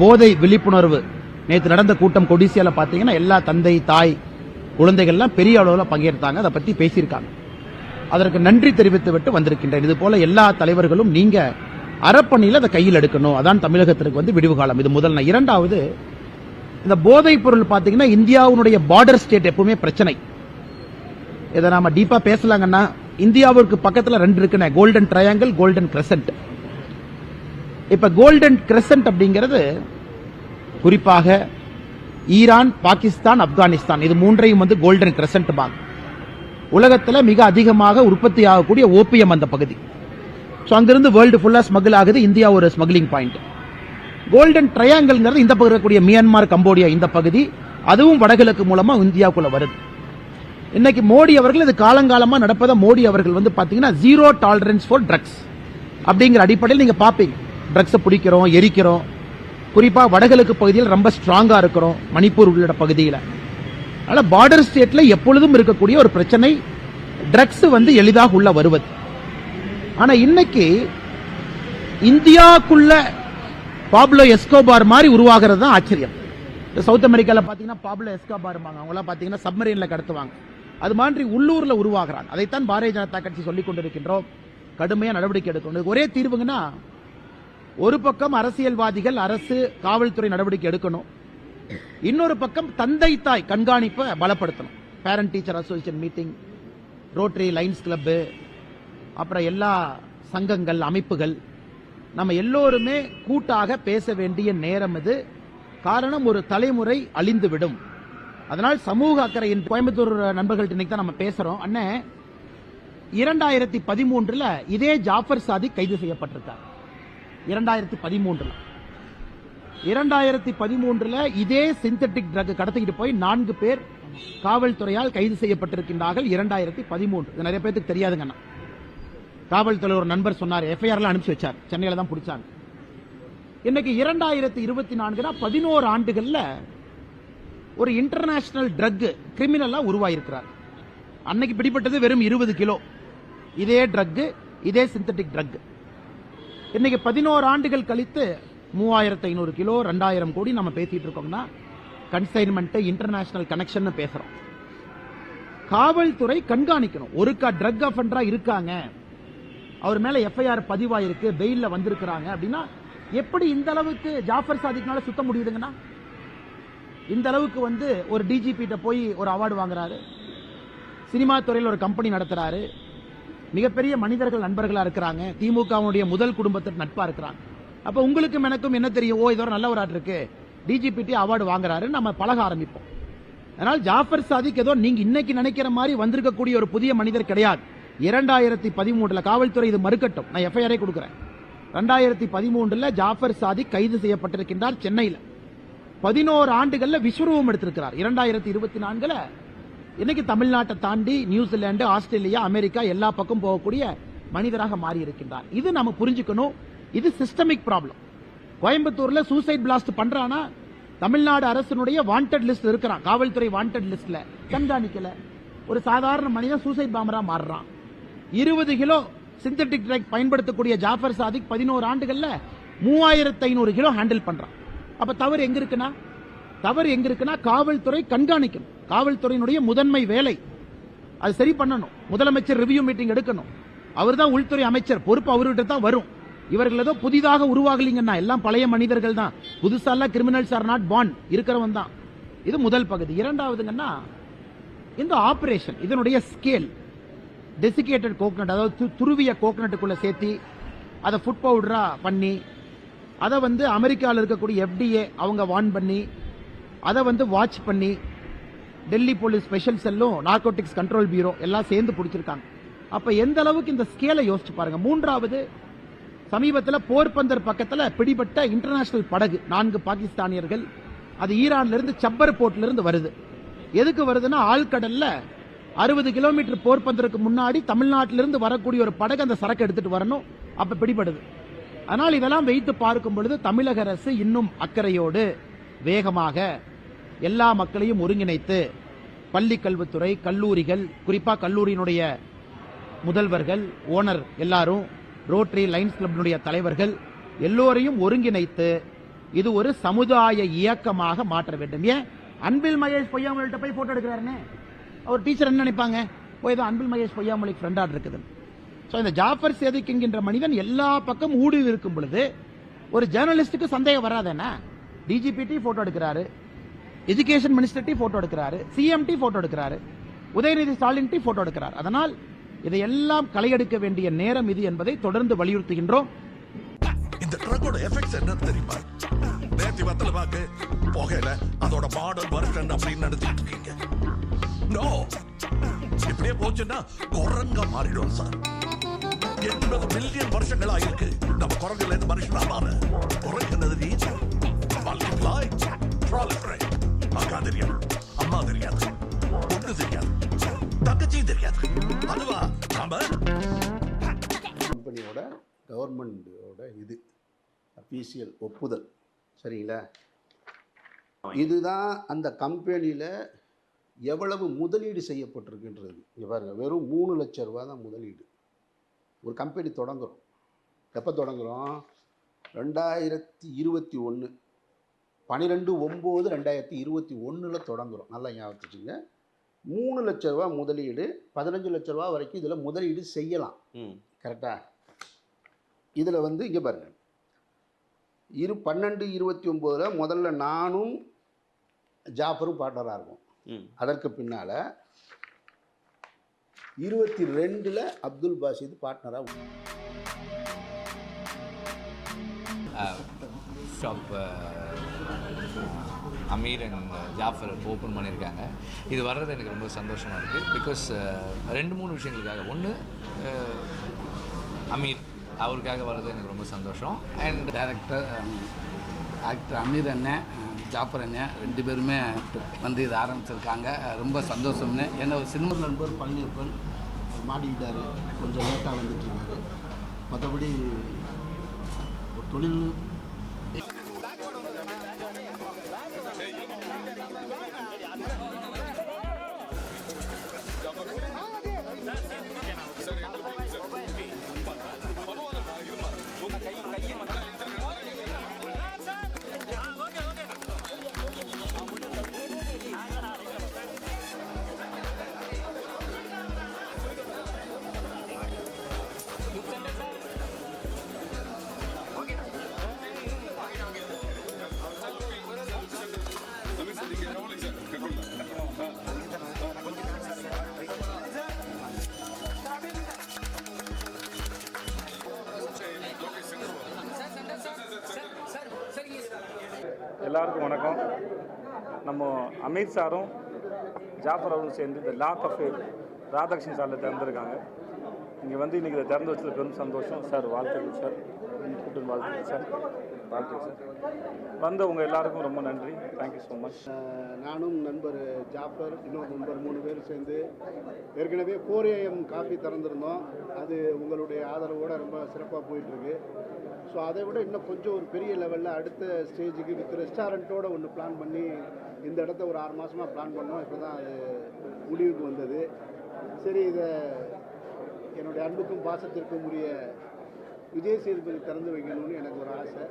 போதை விழிப்புணர்வு. நேற்று நடந்த கூட்டம் கொடிசியால பாத்தீங்கன்னா எல்லா தந்தை தாய் குழந்தைகள்லாம் பெரிய அளவில் பங்கேற்றாங்க. அதை பத்தி பேசியிருக்காங்க. அதற்கு நன்றி தெரிவித்து விட்டு வந்திருக்கின்றேன். இது போல எல்லா தலைவர்களும் நீங்க அறப்பணியில் அதை கையில் எடுக்கணும். அதான் தமிழகத்திற்கு வந்து விடிவு காலம். இது முதல் இரண்டாவது இந்த போதைப் பொருள் பார்த்தீங்கன்னா இந்தியாவுடைய பார்டர் ஸ்டேட் எப்பவுமே பிரச்சனை. இதை நாம டீப்பா பேசலாங்கன்னா இந்தியாவிற்கு பக்கத்தில் ரெண்டு இருக்குண்ணே. கோல்டன் ட்ரையாங்கிள் கோல்டன் கிரசன்ட் இப்போ கோல்டன் கிரசன்ட் அப்படிங்கிறது குறிப்பாக ஈரான் பாகிஸ்தான் ஆப்கானிஸ்தான் இது மூன்றையும் வந்து கோல்டன் கிரசன்ட் பாங்க உலகத்தில் மிக அதிகமாக உற்பத்தி ஆகக்கூடிய ஓபியம் அந்த பகுதி. ஸோ அங்கிருந்து வேர்ல்டு ஃபுல்லாக ஸ்மகிள் ஆகுது. இந்தியா ஒரு ஸ்மக்லிங் பாயிண்ட் கோல்டன் ட்ரையாங்கிள்ங்கிறது இந்த பகுதி இருக்கக்கூடிய மியான்மார் கம்போடியா இந்த பகுதி. அதுவும் வடகிழக்கு மூலமாக இந்தியாவுக்குள்ள வருது. இன்னைக்கு மோடி அவர்கள் இது காலங்காலமாக நடப்பதை மோடி அவர்கள் வந்து பார்த்தீங்கன்னா ஜீரோ டாலரன்ஸ் ஃபார் ட்ரக்ஸ் அப்படிங்கிற அடிப்படையில் நீங்கள் பார்ப்பீங்க ட்ரக்ஸை பிடிக்கிறோம் எரிக்கிறோம். குறிப்பாக வடகிழக்கு பகுதியில் ரொம்ப ஸ்ட்ராங்காக இருக்கிறோம் மணிப்பூர் உள்ளிட்ட பகுதியில். அதனால் பார்டர் ஸ்டேட்டில் எப்பொழுதும் இருக்கக்கூடிய ஒரு பிரச்சனை ட்ரக்ஸ் வந்து எளிதாக உள்ள வருவது. ஆனால் இன்னைக்கு இந்தியாவுக்குள்ள பாப்லோ எஸ்கோபார் மாதிரி உருவாகிறது தான் ஆச்சரியம். இந்த சவுத் அமெரிக்காவில் பார்த்தீங்கன்னா பாப்லோ எஸ்கோபார் அவங்களாம் பார்த்தீங்கன்னா சப்மரீனில் கடத்துவாங்க. அது மாதிரி உள்ளூரில் உருவாகிறாங்க அதைத்தான் பாரதிய ஜனதா கட்சி சொல்லிக் கொண்டிருக்கின்றோம். கடுமையாக நடவடிக்கை எடுக்கணும் ஒரே தீர்வுங்கன்னா ஒரு பக்கம் அரசியல்வாதிகள் அரசு காவல்துறை நடவடிக்கை எடுக்கணும். இன்னொரு பக்கம் தந்தை தாய் கண்காணிப்பை பலப்படுத்தணும். Parent teacher association meeting rotary lions club அப்புறம் எல்லா சங்கங்கள் அமைப்புகள். நம்ம எல்லோருமே கூட்டாக பேச வேண்டிய நேரம் இது. காரணம் ஒரு தலைமுறை அழிந்துவிடும். அதனால் சமூக அக்கறையின் கோயம்புத்தூர் நண்பர்கள்ட்ட இன்னைக்கு தான் நம்ம பேசுறோம். அண்ணன் இரண்டாயிரத்தி பதிமூன்றுல இதே ஜாஃபர் சாதி கைது செய்யப்பட்டிருக்கார். இரண்டாயிரத்தி பதிமூன்றுல. இரண்டாயிரத்தி பதிமூன்றுல இதே சிந்தட்டிக் ட்ரக் கடத்திக்கிட்டு போய் நான்கு பேர் காவல்துறையால் கைது செய்யப்பட்டிருக்கின்றார்கள். இரண்டாயிரத்தி பதிமூன்று. இது நிறைய பேருக்கு தெரியாதுங்க காவல்துறை ஒரு நண்பர் சொன்னார். எஃப்ஐஆர்லாம் அனுப்பிச்சு வச்சார். சென்னையில் தான் பிடிச்சாங்க. இன்னைக்கு இரண்டாயிரத்தி இருபத்தி நான்குனா பதினோரு ஆண்டுகளில் ஒரு இன்டர்நேஷனல் ட்ரக் கிரிமினலாக உருவாயிருக்கிறார். அன்னைக்கு பிடிப்பட்டது வெறும் இருபது கிலோ. இதே ட்ரக் இதே சிந்தட்டிக் ட்ரக் இன்னைக்கு பதினோரு ஆண்டுகள் கழித்து மூவாயிரத்து ஐநூறு கிலோ ரெண்டாயிரம் கோடி நம்ம பேசிட்டு இருக்கோம்னா கன்சைன்மெண்ட்டு இன்டர்நேஷனல் கனெக்ஷன் பேசுறோம். காவல்துறை கண்காணிக்கணும். ஒருக்கா ட்ரக் அஃபண்டரா இருக்காங்க. அவர் மேல எஃப்ஐஆர் பதிவாயிருக்கு வெயில்ல வந்திருக்கிறாங்க அப்படின்னா எப்படி இந்த அளவுக்கு ஜாஃபர் சாதிக்னால சுத்த முடியுதுங்கன்னா? இந்த அளவுக்கு வந்து ஒரு டிஜிபி கிட்ட போய் ஒரு அவார்டு வாங்குறாரு. சினிமா துறையில் ஒரு கம்பெனி நடத்துறாரு. மிகப்பெரிய மனிதர்கள் நண்பர்களா இருக்கிறாங்க. திமுகவுடைய முதல் குடும்பத்தில் நட்பா இருக்கிறாங்க. அப்ப உங்களுக்கும் எனக்கும் என்ன தெரியும்? ஓ இதோ நல்ல ஒரு ஆட் இருக்கு டிஜிபிடி அவார்டு வாங்குறாரு. நம்ம பழக ஆரம்பிப்போம். அதனால் ஜாஃபர் சாதிக் ஏதோ நீங்க இன்னைக்கு நினைக்கிற மாதிரி வந்திருக்கக்கூடிய ஒரு புதிய மனிதர் கிடையாது. இரண்டாயிரத்தி பதிமூன்றுல காவல்துறை இது மறுக்கட்டும். நான் எஃப்ஐஆரே கொடுக்குறேன். ரெண்டாயிரத்தி பதிமூன்றுல ஜாஃபர் சாதிக் கைது செய்யப்பட்டிருக்கின்றார் சென்னையில். பதினோரு ஆண்டுகள்ல விஸ்வரூபம் எடுத்திருக்கிறார். இரண்டாயிரத்தி இருபத்தி நான்குல இன்னைக்கு தமிழ்நாட்டை தாண்டி நியூசிலாந்து ஆஸ்திரேலியா அமெரிக்கா எல்லா பக்கம் போகக்கூடிய மனிதராக மாறி இருக்கின்றார் இது நம்ம புரிஞ்சுக்கணும். இது சிஸ்டமிக் ப்ராப்ளம் கோயம்புத்தூர்ல சூசைட் பிளாஸ்ட் பண்றானா? தமிழ்நாடு அரசினுடைய வாண்டட் லிஸ்ட் இருக்கிறான். காவல்துறை வாண்டட் லிஸ்ட்ல கண்காணிக்கல. ஒரு சாதாரண மனிதன் சூசைட் பாம்பரா மாறுறான். இருபது கிலோ சிந்தட்டிக் ட்ரக் பயன்படுத்தக்கூடிய ஜாஃபர் சாதிக் பதினோரு ஆண்டுகள்ல மூவாயிரத்து ஐநூறு கிலோ ஹேண்டில் பண்றான். அப்ப தவறு எங்க இருக்குன்னா? தவறு எங்க இருக்குன்னா காவல்துறை கண்காணிக்கணும். காவல்துறையினுடைய முதன்மை வேலை. அது சரி பண்ணணும். முதலமைச்சர் ரிவ்யூ மீட்டிங் எடுக்கணும். அவர் தான் உள்துறை அமைச்சர். பொறுப்பு அவர்கிட்ட தான் வரும். இவர்கள் ஏதோ புதிதாக உருவாகலீங்கன்னா எல்லாம் பழைய மனிதர்கள் தான். புதுசாலாம் கிரிமினல்ஸ் ஆர் நாட் பாண்ட் இருக்கிறவன் தான். இது முதல் பகுதி. இரண்டாவதுங்கன்னா இந்த ஆபரேஷன் இதனுடைய ஸ்கேல் டெசிகேட்டட் கோக்னட் அதாவது து- துருவிய கோகனட்டுக்குள்ள சேர்த்தி அதை ஃபுட் பவுடரா பண்ணி அதை வந்து அமெரிக்காவில் இருக்கக்கூடிய எஃப்டிஏ அவங்க வான் பண்ணி அதை வந்து வாட்ச் பண்ணி டெல்லி போலீஸ் ஸ்பெஷல் செல்லும் நார்கோட்டிக்ஸ் கண்ட்ரோல் பியூரோ எல்லாம் சேர்ந்து பிடிச்சிருக்காங்க. அப்போ எந்த அளவுக்கு இந்த ஸ்கேலை யோசிச்சு பாருங்க. மூன்றாவது சமீபத்தில் போர்பந்தர் பக்கத்தில் பிடிபட்ட இன்டர்நேஷனல் படகு நான்கு பாகிஸ்தானியர்கள் அது ஈரான்ல இருந்து சப்பர் போர்ட்ல இருந்து வருது. எதுக்கு வருதுன்னா ஆழ்கடல்ல அறுபது கிலோமீட்டர் போர்பந்தருக்கு முன்னாடி தமிழ்நாட்டிலிருந்து வரக்கூடிய ஒரு படகு அந்த சரக்கு எடுத்துட்டு வரணும். அப்ப பிடிபடுது. ஆனால் இதெல்லாம் வைத்து பார்க்கும் பொழுது தமிழக அரசு இன்னும் அக்கறையோடு வேகமாக எல்லா மக்களையும் ஒருங்கிணைத்து பள்ளி கல்வித்துறை கல்லூரிகள் குறிப்பாக கல்லூரியினுடைய முதல்வர்கள் ஓனர் எல்லாரும் ரோட்டரி லைன்ஸ் கிளப்பினுடைய தலைவர்கள் எல்லோரையும் ஒருங்கிணைத்து இது ஒரு சமுதாய இயக்கமாக மாற்ற வேண்டும். ஏன்? அன்பில் மகேஷ் பொய்யாமொழிகிட்ட போய் போட்டோ எடுக்கிறாருன்னு. அவர் டீச்சர் என்ன நினைப்பாங்க? போய் தான் அன்பில் மகேஷ் பொய்யாமொழி ஃப்ரெண்டாக இருக்குது. ஸோ இந்த ஜாஃபர் சேதிக் என்கின்ற மனிதன் எல்லா பக்கம் ஊடுருவி இருக்கும் பொழுது ஒரு ஜேர்னலிஸ்ட்டுக்கு சந்தேகம் வராதேனா டிஜிபிடி போட்டோ எடுக்கிறாரு. எஜுகேஷன் மினிஸ்டர்டி போட்டோ எடுக்கிறாரு சிஎம்டி போட்டோ எடுக்கிறாரு உதயநிதி ஸ்டாலின் டி போட்டோ எடுக்கிறார். அதனால் இதையெல்லாம் களையெடுக்க வேண்டிய நேரம் இது என்பதை தொடர்ந்து வலியுறுத்துகின்றோம். இந்த ட்ரக்கோட எஃபெக்ட்ஸ் என்ன தெரியுமா? நேத்தி வத்தல பாக்கு புகையில அதோட மாடல் வருஷன் அப்படின்னு நினைச்சிட்டு இருக்கீங்க. நோ இப்படியே போச்சுன்னா குரங்க மாறிடும் சார். எண்பது மில்லியன் வருஷங்களா இருக்கு நம்ம குரங்குல இருந்து மனுஷனா மாற. குரங்குனது என்னது நீ ப்ராலிஃபரேட் தெரியாது. அம்மா தெரியாது. பொண்ணு தெரியாது. தங்கச்சியும் தெரியாது. அதுவா? நாம? கம்பெனியோட கவர்மெண்டோட இது அஃபீஷியல் ஒப்புதல். சரிங்களா? இதுதான் அந்த கம்பெனியில் எவ்வளவு முதலீடு செய்யப்பட்டிருக்குன்றது. இங்கே பாருங்கள் வெறும் மூணு லட்ச ரூபா தான் முதலீடு. ஒரு கம்பெனி தொடங்குறோம். எப்போ தொடங்குறோம்? ரெண்டாயிரத்தி இருபத்தி ஒன்று பன்னிரெண்டு ஒம்பது ரெண்டாயிரத்தி இருபத்தி ஒன்றில் தொடங்குறோம். நல்லா ஞாபகம் வச்சுங்க மூணு லட்ச ரூபா முதலீடு பதினஞ்சு லட்ச ரூபா வரைக்கும் இதில் முதலீடு செய்யலாம். கரெக்டா? இதில் வந்து இங்கே பாருங்க. இரு பன்னெண்டு இருபத்தி ஒம்போதில் முதல்ல நானும் ஜாஃபரும் பார்ட்னராக இருக்கும். அதற்கு பின்னால் இருபத்தி ரெண்டில் அப்துல் பாசித் பார்ட்னராக shop Ameer and Jafar open பண்ணியிருக்காங்க. இது வர்றது எனக்கு ரொம்ப சந்தோஷமாக இருக்குது பிகாஸ் ரெண்டு மூணு விஷயங்களுக்காக. ஒன்று அமீர் அவருக்காக வர்றது எனக்கு ரொம்ப சந்தோஷம். அண்ட் டேரக்டர் ஆக்டர் அமீர் அண்ணன் ஜாஃபர் அண்ணன் ரெண்டு பேருமே வந்து இதை ஆரம்பிச்சிருக்காங்க. ரொம்ப சந்தோஷம்னு. ஏன்னா ஒரு சினிமா நண்பர் பழனியப்பன் மாடிக்கிட்டார் கொஞ்சம் லேட்டாக வந்துட்டு இருக்காரு. மற்றபடி ஒரு தொழில் எல்லாருக்கும் வணக்கம். நம்ம அமீர் சாரும் ஜாஃபர் அவரும் சேர்ந்து இந்த லா கஃபே ராதாகிருஷ்ணன் சாரில் திறந்துருக்காங்க. இங்கே வந்து இன்றைக்கி இதை திறந்து வச்சது பெரும் சந்தோஷம். சார் வாழ்த்துக்கள் சார். கூட்டம் வாழ்த்துக்கள் சார். வாழ்த்துக்கள் சார். வந்தவங்க எல்லாருக்கும் ரொம்ப நன்றி. தேங்க்யூ ஸோ மச் நானும் நண்பர் ஜாஃபர் இன்னொரு நண்பர் மூணு பேர் சேர்ந்து ஏற்கனவே ஃபோர் ஏஎம் காஃபி திறந்துருந்தோம். அது உங்களுடைய ஆதரவோடு ரொம்ப சிறப்பாக போயிட்டுருக்கு. ஸோ அதை விட இன்னும் கொஞ்சம் ஒரு பெரிய லெவலில் அடுத்த ஸ்டேஜுக்கு வித் ரெஸ்டாரண்ட்டோட ஒன்று பிளான் பண்ணி இந்த இடத்த ஒரு ஆறு மாதமாக பிளான் பண்ணோம். இப்போ தான் அது முடிவுக்கு வந்தது. சரி இதை என்னுடைய அன்புக்கும் பாசத்திற்கும் உரிய விஜய் சேதுபதி திறந்து வைக்கணும்னு எனக்கு ஒரு ஆசை.